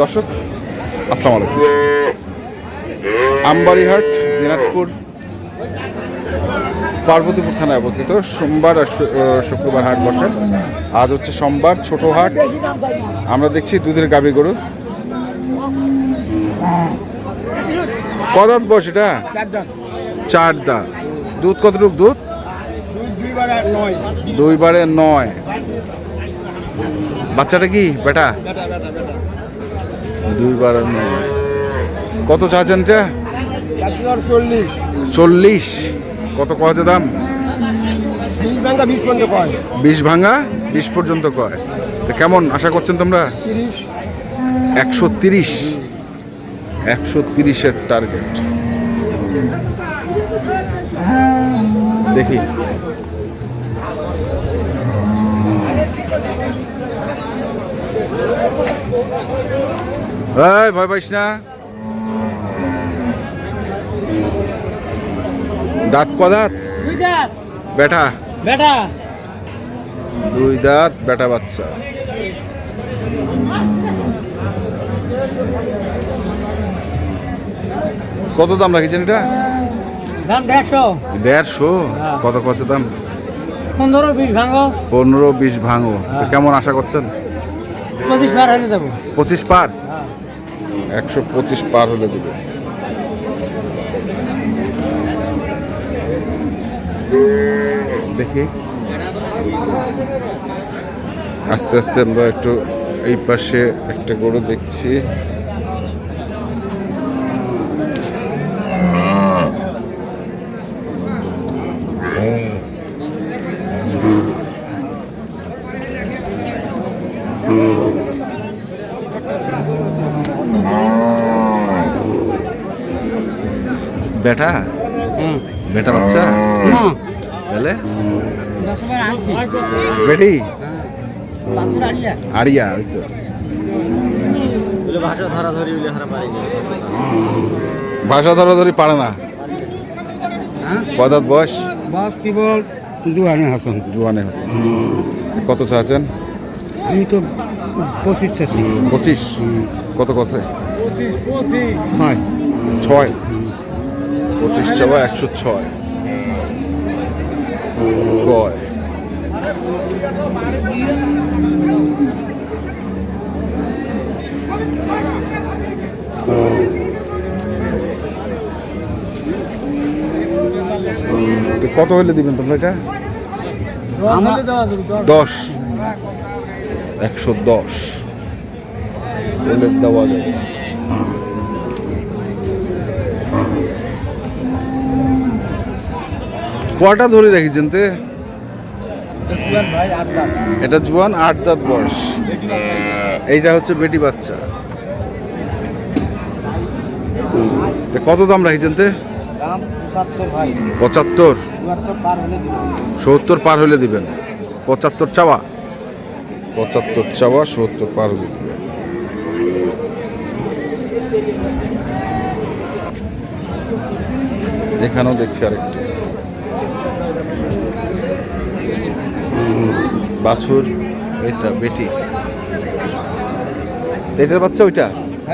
দর্শক, আসসালামু আলাইকুম। আমবাড়িহাট, দিনাজপুর, পার্বতীপুর থানায় অবস্থিত। সোমবার আর শুক্রবার হাট বসে। আজ হচ্ছে সোমবার, ছোট হাট। আমরা দেখছি দুধের গাবি গরু। কদাত বস এটা? চার দা দুধ কতটুক দুধ? দুইবারে নয়। বাচ্চাটা কি? বেটা? দুইবার কত চাচ্ছেন এটা? চল্লিশ। কত কয় দাম? বিশ ভাঙা বিশ পর্যন্ত কয়। তো কেমন? আশা করছেন তোমরা? একশো তিরিশ। একশো তিরিশের টার্গেট দেখি। এই ভয় পাইস না। দাঁত ক দাঁত? দুই দাঁত। বেটা। বেটা। দুই দাঁত বেটা বাচ্চা। কত দাম রাখিছেন এটা? দাম দেড়শো। দেড়শো? হ্যাঁ। কত কত দাম? পনেরো বিশ ভাঙো। পনেরো বিশ ভাঙো। কেমন আশা করছেন? পঁচিশ বার হয়ে যাব। পঁচিশ পার? একশো পঁচিশ পার হলে দেবে। দেখি। আস্তে আস্তে আমরা একটু এই পাশে একটা গরু দেখছি। বেটা? বেটা বাচ্চা? তাহলে? বেটি? আরিয়া ওই তো। ভাষা ধরা ধরি ভাষা ধরাধরি পারে না। কদাত বয়স? বাস কি বল? জুয়ানি হাসন। জুয়ানে আছে কত চাচ্ছেন আমি তো পঁচিশ চাচ্ছি পঁচিশ? কত কছে? হয় ছয়। পঁচিশ চাওয়া একশো ছয়। কত হলে দিবেন তোমরা এটা? দশ। একশো দশ। দেওয়া যাবে। কটা ধরে রেখেছেন তে? এটা জুয়ান আট দাঁত। বয়স। এইটা হচ্ছে বেটি বাচ্চা। কত দাম রাখছেন তে? পঁচাত্তর সত্তর পার হলে দিবেন। পঁচাত্তর চাওয়া? পঁচাত্তর চাওয়া সত্তর পার হলে দিবেন। এখানেও দেখছি আরেকটি। বাছুর এটা বেটি। এটার বাচ্চা ওইটা?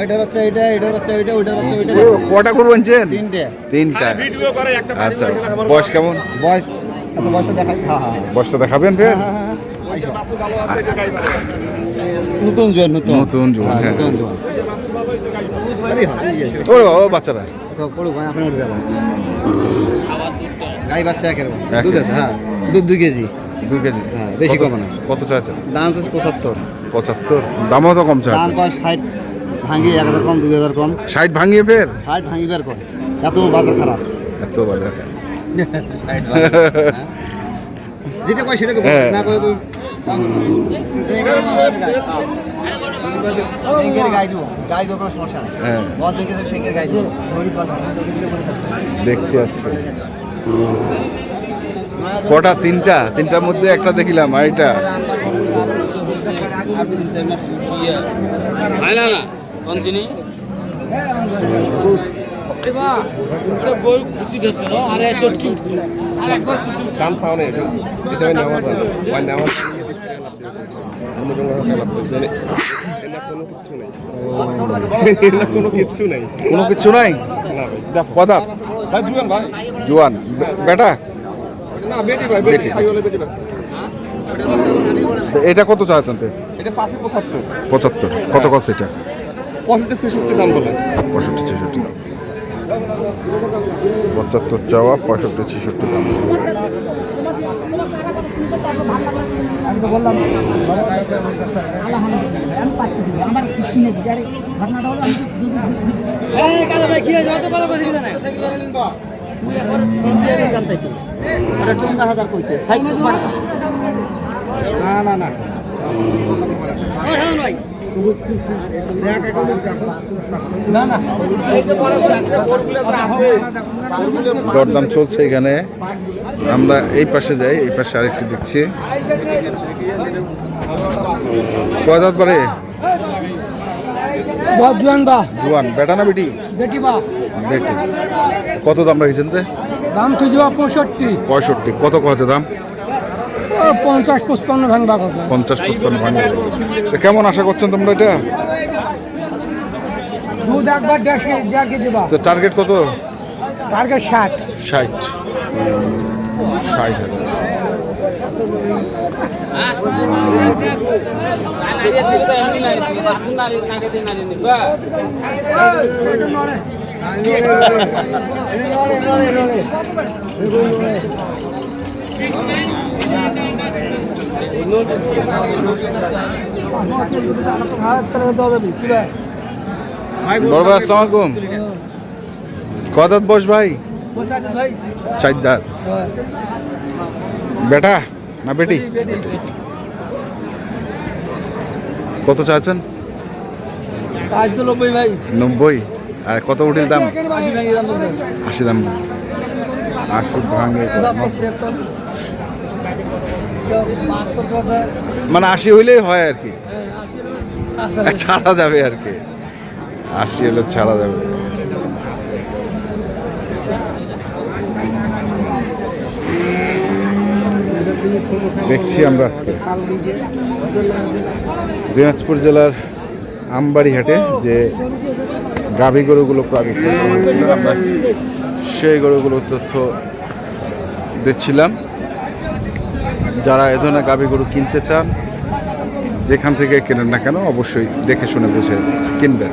এটার বাচ্চা এটা বাচ্চা ওইটা ওইটার বাচ্চা ওইটা। ও, কটা করব আনছেন তিনটে। তিনটা। আচ্ছা বয়স কেমন? বয়স আচ্ছা বয়সটা হ্যাঁ হ্যাঁ বয়সটা দেখাবেন ফের? হ্যাঁ, হ্যাঁ, নতুন জোয়ান নতুন। নতুন জোয়ান। নতুন জোয়ান। আরে সেটা। ও বাবা বাচ্চারা। সব পড়ো ভাই আপনার উঠবে গাই বাচ্চা একের দুধ আছে হ্যাঁ। দুধ দুই কেজি। দুই কেজি? হ্যাঁ, বেশি কমে না। কত চাইছেন? দাম হচ্ছে পঁচাত্তর। পঁচাত্তর? দামও তো কম দাম চাইছেন কয় ষাট ভাঙি এক হাজার কম দুই হাজার কম। ষাট ভাঙিয়ে ফের? ষাট ভাঙি বের কয় এত বাজার খারাপ। এত বাজার যেটা কয় সেটাকে হ্যাঁ। না করে তো হ্যাঁ। দেখছি আজকে। কটা? তিনটা? তিনটার মধ্যে একটা দেখিলাম আর এটা? কোন কিছু নাই? জুয়ান জোয়ান বেটা? তো এটা কত চাচ্ছেন তো? এটা চাষি পঁচাত্তর। পঁচাত্তর। কত কত এটা? পঁয়ষট্টি ছেষট্টি দাম বলে। পঁয়ষট্টি ছেষট্টি দাম। পঁচাত্তর চাওয়া পঁয়ষট্টি ছেষট্টি দাম। দরদাম চলছে এখানে। আমরা এই পাশে যাই এই পাশে আরেকটি দেখছি। কয় দাঁত পারে জুয়ান বা জোয়ান। বেটা না বেটি? বেটি বা বেটি। কত দাম রাখছেন তে? দাম তুই যাবা পঁয়ষট্টি পঁয়ষট্টি কত কছে দাম ও পঞ্চাশ পঁচপান্ন ভাঙবা কথা পঞ্চাশ পঁচপান্ন ভাঙে তো কেমন আশা করছেন তোমরা এটা দুধ একবার দেড় কেজি তো টার্গেট কত টার্গেট ষাট ষাট ষাট হাজার বড় ভাই আসসালামু আলাইকুম কয় দাঁত বস ভাই? চার বেটা না বেটি? কত চাচ্ছেন নব্বই? কত উঠিল দাম? আশি দাম। মানে আশি হইলেই হয় আর কি। ছাড়া যাবে আর কি। আশি হলে ছাড়া যাবে। দেখছি আমরা আজকে। দিনাজপুর জেলার আমবাড়ি হাটে যে গাভী গরুগুলো আমরা সেই গরুগুলোর তথ্য দিচ্ছিলাম। যারা এ ধরনের গাভী গরু কিনতে চান, যেখান থেকে কেনেন না কেন, অবশ্যই দেখে শুনে বুঝে কিনবেন।